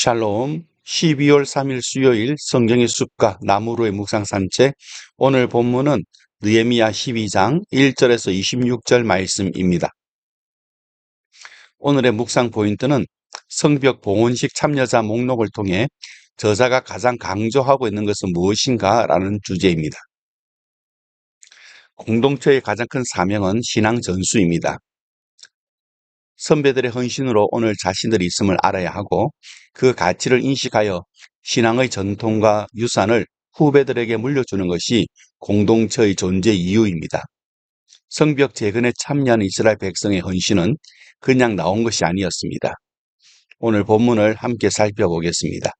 샬롬 12월 3일 수요일 성경의 숲과 나무로의 묵상 산책 오늘 본문은 느헤미야 12장 1절에서 26절 말씀입니다. 오늘의 묵상 포인트는 성벽 봉헌식 참여자 목록을 통해 저자가 가장 강조하고 있는 것은 무엇인가 라는 주제입니다. 공동체의 가장 큰 사명은 신앙 전수입니다. 선배들의 헌신으로 오늘 자신들이 있음을 알아야 하고 그 가치를 인식하여 신앙의 전통과 유산을 후배들에게 물려주는 것이 공동체의 존재 이유입니다. 성벽 재건에 참여한 이스라엘 백성의 헌신은 그냥 나온 것이 아니었습니다. 오늘 본문을 함께 살펴보겠습니다.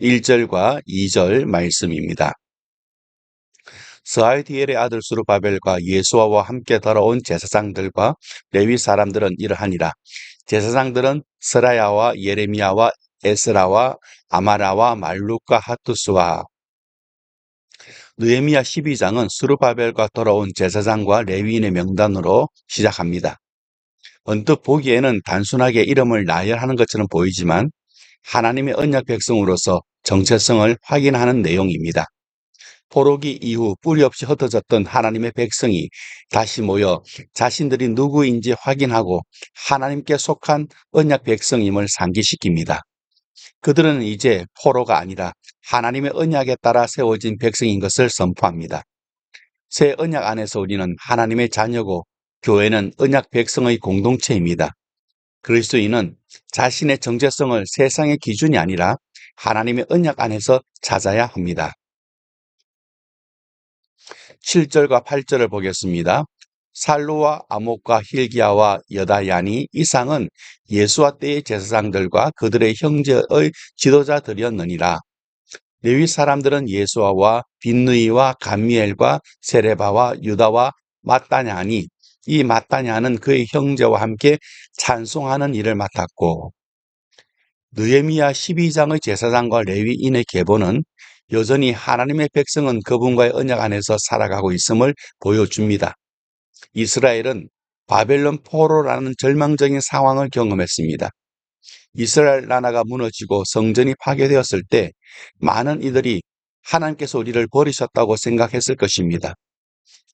1절과 2절 말씀입니다. 스알디엘의 아들 수르바벨과 예수아와 함께 돌아온 제사장들과 레위 사람들은 이러하니라. 제사장들은 스라야와 예레미야와 에스라와 아마라와 말룩과 하투스와 느헤미야 12장은 수르바벨과 돌아온 제사장과 레위인의 명단으로 시작합니다. 언뜻 보기에는 단순하게 이름을 나열하는 것처럼 보이지만 하나님의 언약 백성으로서 정체성을 확인하는 내용입니다. 포로기 이후 뿌리 없이 흩어졌던 하나님의 백성이 다시 모여 자신들이 누구인지 확인하고 하나님께 속한 언약 백성임을 상기시킵니다. 그들은 이제 포로가 아니라 하나님의 언약에 따라 세워진 백성인 것을 선포합니다. 새 언약 안에서 우리는 하나님의 자녀고 교회는 언약 백성의 공동체입니다. 그리스도인은 자신의 정체성을 세상의 기준이 아니라 하나님의 언약 안에서 찾아야 합니다. 7절과 8절을 보겠습니다. 살루와 아목과 힐기야와 여다야니 이상은 예수와 때의 제사장들과 그들의 형제의 지도자들이었느니라. 레위 사람들은 예수아와 빈누이와 감미엘과 세레바와 유다와 마따냐니 이 마따냐는 그의 형제와 함께 찬송하는 일을 맡았고 느헤미야 12장의 제사장과 레위인의 계보는 여전히 하나님의 백성은 그분과의 언약 안에서 살아가고 있음을 보여줍니다. 이스라엘은 바벨론 포로라는 절망적인 상황을 경험했습니다. 이스라엘 나라가 무너지고 성전이 파괴되었을 때 많은 이들이 하나님께서 우리를 버리셨다고 생각했을 것입니다.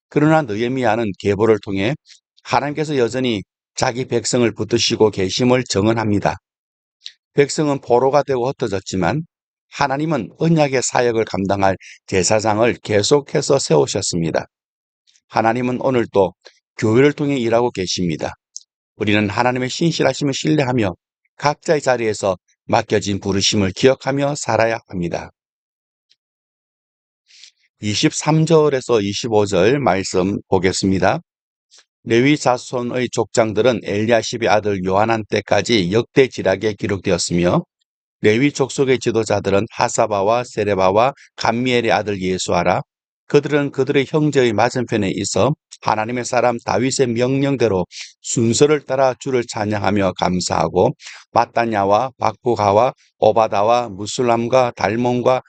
그러나 느헤미야는 계보를 통해 하나님께서 여전히 자기 백성을 붙드시고 계심을 정언합니다. 백성은 포로가 되고 흩어졌지만 하나님은 언약의 사역을 감당할 제사장을 계속해서 세우셨습니다. 하나님은 오늘도 교회를 통해 일하고 계십니다. 우리는 하나님의 신실하심을 신뢰하며 각자의 자리에서 맡겨진 부르심을 기억하며 살아야 합니다. 23절에서 25절 말씀 보겠습니다. 레위 자손의 족장들은 엘리야십의 아들 요한한 때까지 역대 지략에 기록되었으며 레위 족속의 지도자들은 하사바와 세레바와 감미엘의 아들 예수하라. 그들은 그들의 형제의 맞은편에 있어 하나님의 사람 다윗의 명령대로 순서를 따라 주를 찬양하며 감사하고 마따냐와 박부가와 오바다와 무술람과 달몬과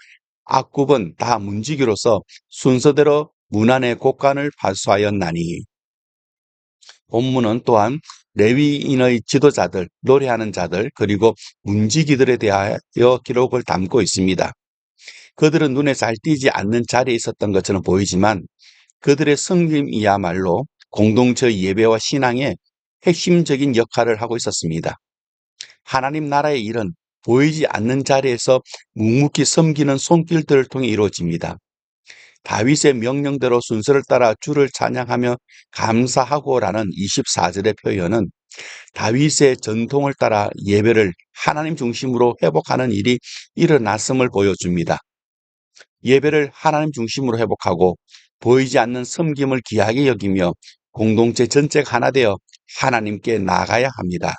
악굽은 다 문지기로서 순서대로 문안의 곡간을 발수하였나니 본문은 또한 레위인의 지도자들, 노래하는 자들, 그리고 문지기들에 대하여 기록을 담고 있습니다. 그들은 눈에 잘 띄지 않는 자리에 있었던 것처럼 보이지만 그들의 성김이야말로 공동체 예배와 신앙의 핵심적인 역할을 하고 있었습니다. 하나님 나라의 일은 보이지 않는 자리에서 묵묵히 섬기는 손길들을 통해 이루어집니다. 다윗의 명령대로 순서를 따라 주를 찬양하며 감사하고라는 24절의 표현은 다윗의 전통을 따라 예배를 하나님 중심으로 회복하는 일이 일어났음을 보여줍니다. 예배를 하나님 중심으로 회복하고 보이지 않는 섬김을 귀하게 여기며 공동체 전체가 하나 되어 하나님께 나가야 합니다.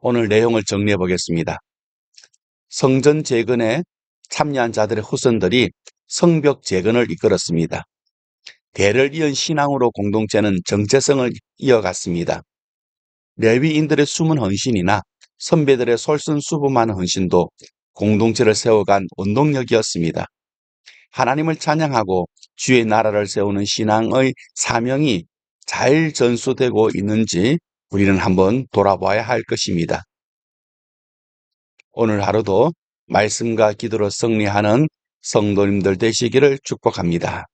오늘 내용을 정리해 보겠습니다. 성전 재건에 참여한 자들의 후손들이 성벽 재건을 이끌었습니다. 대를 이은 신앙으로 공동체는 정체성을 이어갔습니다. 레위인들의 숨은 헌신이나 선배들의 솔선수범한 헌신도 공동체를 세워간 운동력이었습니다. 하나님을 찬양하고 주의 나라를 세우는 신앙의 사명이 잘 전수되고 있는지 우리는 한번 돌아봐야 할 것입니다. 오늘 하루도 말씀과 기도로 승리하는 성도님들 되시기를 축복합니다.